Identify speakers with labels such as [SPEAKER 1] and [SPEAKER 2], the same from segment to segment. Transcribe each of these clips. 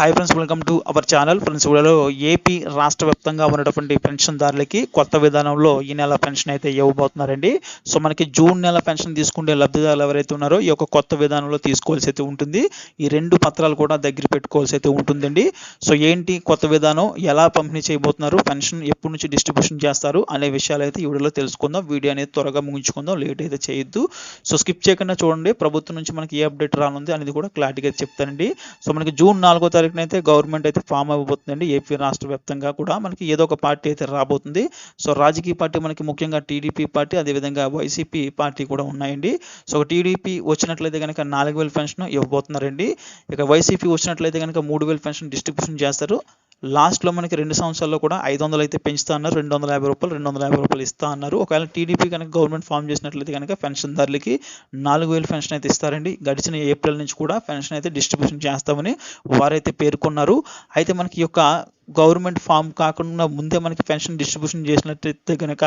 [SPEAKER 1] Hi friends welcome to our channel friends వీడియోలో AP రాష్ట్ర వ్యాప్తంగా ఉన్నటువంటి పెన్షన్దారులకి కొత్త విధానంలో ఈ నెల పెన్షన్ అయితే ఇవ్వబోతున్నారండి. సో మనకి జూన్ నెల పెన్షన్ తీసుకునే లబ్ధిదారులు ఎవరైతే ఉన్నారో ఈ యొక్క కొత్త విధానంలో తీసుకోవాల్సి అయితే ఉంటుంది. ఈ రెండు పత్రాలు కూడా దగ్గర పెట్టుకోవాల్సి అయితే ఉంటుందండి. సో ఏంటి కొత్త విధానం? ఎలా పంపిణీ చేయబోతున్నారు? పెన్షన్ ఎప్పటి నుంచి డిస్ట్రిబ్యూషన్ చేస్తారు? అనే విషయాలు అయితే ఈ వీడియోలో తెలుసుకుందాం. వీడియో అనేది త్వరగా ముగించుకుందాం. లేట్ అయితే చేయొద్దు. సో స్కిప్ చేయకుండా చూడండి. ప్రభుత్వం నుంచి మనకి ఏ అప్డేట్ రానుంది అనేది కూడా క్లారిటీగా చెప్తానండి. సో మనకి జూన్ నాలుగో తారీఖు అయితే గవర్నమెంట్ అయితే ఫామ్ అయిపోతుందండి ఏపీ రాష్ట్ర వ్యాప్తంగా కూడా మనకి ఏదో ఒక పార్టీ అయితే రాబోతుంది. సో రాజకీయ పార్టీ మనకి ముఖ్యంగా టీడీపీ పార్టీ అదేవిధంగా వైసీపీ పార్టీ కూడా ఉన్నాయండి. సో టీడీపీ వచ్చినట్లయితే కనుక నాలుగు వేల పెన్షన్ ఇవ్వబోతున్నారండి. ఇక వైసీపీ వచ్చినట్లయితే కనుక మూడు వేల పెన్షన్ డిస్ట్రిబ్యూషన్ చేస్తారు. లాస్ట్లో మనకి రెండు సంవత్సరాల్లో కూడా ఐదు వందలు అయితే పెంచుతా అన్నారు. రెండు వందల యాభై రూపాయలు రెండు వందల యాభై రూపాయలు ఇస్తా అన్నారు. ఒకవేళ టీడీపీ కనుక గవర్నమెంట్ ఫామ్ చేసినట్లయితే కనుక పెన్షన్దారులకి నాలుగు వేలు పెన్షన్ అయితే ఇస్తారండి. గడిచిన ఏప్రిల్ నుంచి కూడా పెన్షన్ అయితే డిస్ట్రిబ్యూషన్ చేస్తామని వారైతే పేర్కొన్నారు. అయితే మనకి ఈ యొక్క గవర్నమెంట్ ఫామ్ కాకుండా ముందే మనకి పెన్షన్ డిస్ట్రిబ్యూషన్ చేసినట్టయితే కనుక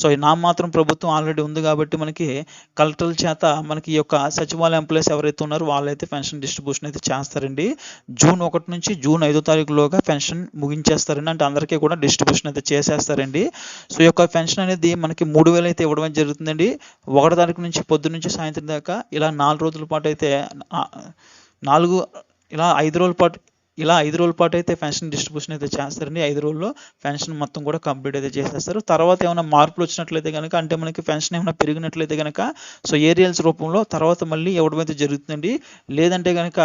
[SPEAKER 1] సో నా మాత్రం ప్రభుత్వం ఆల్రెడీ ఉంది కాబట్టి మనకి కలెక్టర్ల చేత మనకి ఈ యొక్క సచివాలయ ఎంప్లాయీస్ ఎవరైతే ఉన్నారో వాళ్ళైతే పెన్షన్ డిస్ట్రిబ్యూషన్ అయితే చేస్తారండి. జూన్ ఒకటి నుంచి జూన్ ఐదో తారీఖులోగా పెన్షన్ ముగించేస్తారండి. అంటే అందరికీ కూడా డిస్ట్రిబ్యూషన్ అయితే చేసేస్తారండి. సో ఈ యొక్క పెన్షన్ అనేది మనకి మూడు వేలు అయితే ఇవ్వడం జరుగుతుందండి. ఒకటో తారీఖు నుంచి పొద్దు నుంచి సాయంత్రం దాకా ఇలా నాలుగు రోజుల పాటు అయితే నాలుగు ఇలా ఐదు రోజుల పాటు ఇలా ఐదు రోజుల పాటు అయితే పెన్షన్ డిస్ట్రిబ్యూషన్ అయితే చేస్తారండి. ఐదు రోజుల్లో పెన్షన్ మొత్తం కూడా కంప్లీట్ అయితే చేసేస్తారు. తర్వాత ఏమైనా మార్పులు వచ్చినట్లయితే కనుక అంటే మనకి పెన్షన్ ఏమైనా పెరిగినట్లయితే కనుక సో ఏరియల్స్ రూపంలో తర్వాత మళ్ళీ ఇవ్వడం అయితే జరుగుతుందండి. లేదంటే కనుక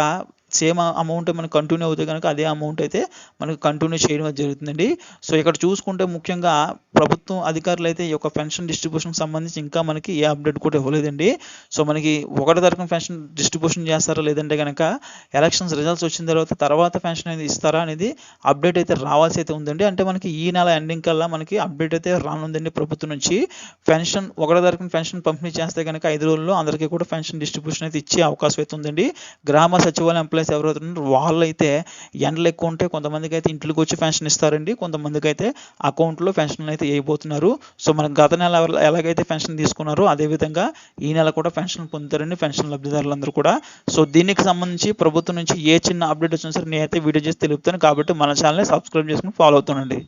[SPEAKER 1] సేమ్ అమౌంట్ మనకు కంటిన్యూ అవుతే కనుక అదే అమౌంట్ అయితే మనకు కంటిన్యూ చేయడం జరుగుతుందండి. సో ఇక్కడ చూసుకుంటే ముఖ్యంగా ప్రభుత్వం అధికారులు అయితే ఈ యొక్క పెన్షన్ డిస్ట్రిబ్యూషన్కి సంబంధించి ఇంకా మనకి ఏ అప్డేట్ కూడా ఇవ్వలేదండి. సో మనకి ఒకటి తరపున పెన్షన్ డిస్ట్రిబ్యూషన్ చేస్తారా లేదంటే కనుక ఎలక్షన్స్ రిజల్ట్స్ వచ్చిన తర్వాత తర్వాత పెన్షన్ అనేది ఇస్తారా అనేది అప్డేట్ అయితే రావాల్సి అయితే ఉందండి. అంటే మనకి ఈ నెల ఎండింగ్ కల్లా మనకి అప్డేట్ అయితే రానుందండి ప్రభుత్వం నుంచి. పెన్షన్ ఒకటి తరపున పెన్షన్ పంపిణీ చేస్తే కనుక ఐదు రోజుల్లో అందరికీ కూడా పెన్షన్ డిస్ట్రిబ్యూషన్ అయితే ఇచ్చే అవకాశం అయితే ఉందండి. గ్రామ సచివాలయం ఎంప్లాయీస్ ఎవరైతే ఉన్నారో వాళ్ళైతే ఎండలు ఎక్కువ ఉంటే కొంతమందికి అయితే ఇంట్లోకి వచ్చి పెన్షన్ ఇస్తారండి. కొంతమందికి అయితే అకౌంట్లో పెన్షన్ అయితే వేయబోతున్నారు. సో మనకు గత నెల ఎలాగైతే పెన్షన్ తీసుకున్నారో అదేవిధంగా ఈ నెల కూడా పెన్షన్ పొందుతారండి. పెన్షన్ లబ్ధిదారులందరూ కూడా. సో దీనికి సంబంధించి ప్రభుత్వం నుంచి ఏ చిన్న అప్డేట్ వచ్చినా సరే నేనైతే వీడియో చేసి తెలుపుతాను. కాబట్టి మన ఛానల్ని సబ్స్క్రైబ్ చేసుకుని ఫాలో అవుతానండి